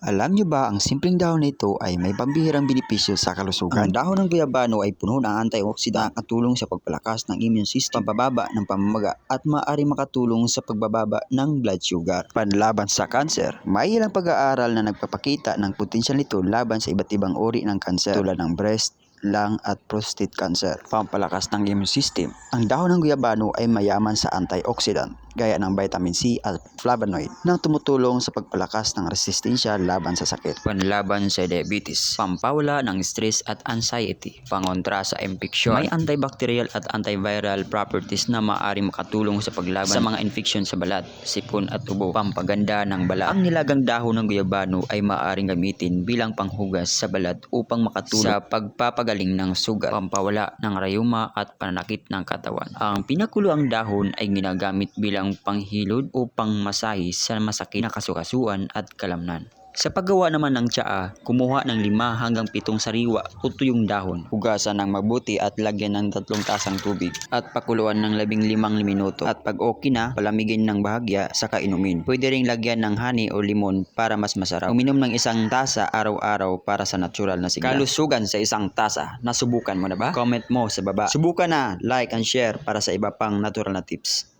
Alam niyo ba ang simpleng dahon na ito ay may pambihirang benepisyo sa kalusugan? Ang dahon ng guyabano ay puno ng antioxidant na katulong sa pagpalakas ng immune system, pambababa ng pamamaga at maaari makatulong sa pagbababa ng blood sugar. Panlaban sa kanser, may ilang pag-aaral na nagpapakita ng potensyal nito laban sa iba't ibang uri ng kanser tulad ng breast, lung at prostate cancer. Pampalakas ng immune system. Ang dahon ng guyabano ay mayaman sa antioxidant gaya ng vitamin C at flavonoid na tumutulong sa pagpalakas ng resistensya laban sa sakit. Panlaban sa diabetes. Pampawala ng stress at anxiety. Pangontra sa infeksyon. May antibacterial at antiviral properties na maaari makatulong sa paglaban sa mga infeksyon sa balat, sipon at tubo. Pampaganda ng balat. Ang nilagang dahon ng guyabano ay maaaring gamitin bilang panghugas sa balat upang makatulong sa pagpapagaling ng sugat, pampawala ng rayuma at pananakit ng katawan. Ang pinakuloang dahon ay ginagamit bilang panghilod o pangmasahe sa masakit na kasukasuan at kalamnan. Sa paggawa naman ng tsaa, kumuha ng lima hanggang pitong sariwa o tuyong dahon. Hugasan ng mabuti at lagyan ng tatlong tasang tubig at pakuluan ng labing limang minuto. At pag okay na, palamigin ng bahagya saka inumin. Pwede ring lagyan ng honey o limon para mas masarap. Uminom ng isang tasa araw-araw para sa natural na sigla. Kalusugan sa isang tasa. Nasubukan mo na ba? Comment mo sa baba. Subukan na, like and share para sa iba pang natural na tips.